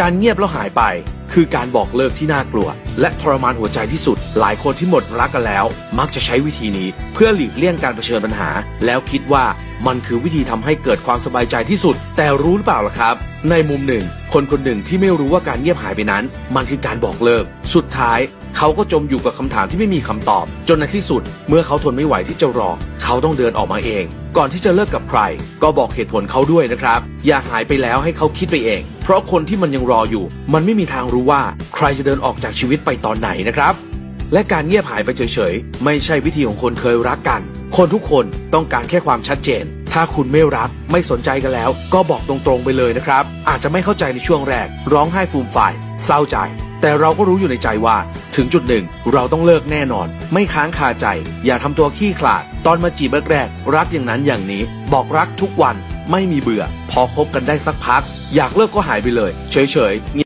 การเงียบแล้วหายไป คือการบอกเลิกที่น่ากลัว และทรมานหัวใจที่สุด หลายคนที่หมดรักกันแล้ว มักจะใช้วิธีนี้ เพื่อหลีกเลี่ยงการเผชิญปัญหา แล้วคิดว่ามันคือวิธีทำให้เกิดความสบายใจที่สุด แต่รู้หรือเปล่าล่ะครับ ในมุมหนึ่ง คนคนหนึ่งที่ไม่รู้ว่าการเงียบหายไปนั้น มันคือการบอกเลิก สุดท้าย เขาก็จมอยู่กับคำถามที่ไม่มีคำตอบ จนในที่สุด เมื่อเขาทนไม่ไหวที่จะรอ เขาต้องเดินออกมาเอง ก่อนที่จะเลิกกับใคร ก็บอกเหตุผลเขาด้วยนะครับ อย่าหายไปแล้วให้เขาคิดไปเอง เพราะคนที่มันยังรออยู่ มันไม่มีทางรู้ว่าใครจะเดินออกจากชีวิตไปตอนไหนนะครับและการเงียบหายไปเฉยๆ ไม่ใช่วิธีของคนเคยรักกัน คนทุกคนต้องการแค่ความชัดเจน ถ้าคุณไม่รัก ไม่สนใจกันแล้ว ก็บอกตรงๆไปเลยนะครับ อาจจะไม่เข้าใจในช่วงแรก ร้องไห้ฟูมฝ่าย เศร้าใจ แต่เราก็รู้อยู่ในใจว่าถึงจุดหนึ่งเราต้องเลิกแน่นอน ไม่ค้างคาใจ อย่าทำตัวขี้ขลาด ตอนมาจีบแรกๆรักอย่างนั้นอย่างนี้ บอกรักทุกวันไม่มีเบื่อ พอคบกันได้สักพัก อยากเลิกก็หายไปเลย เฉยๆเ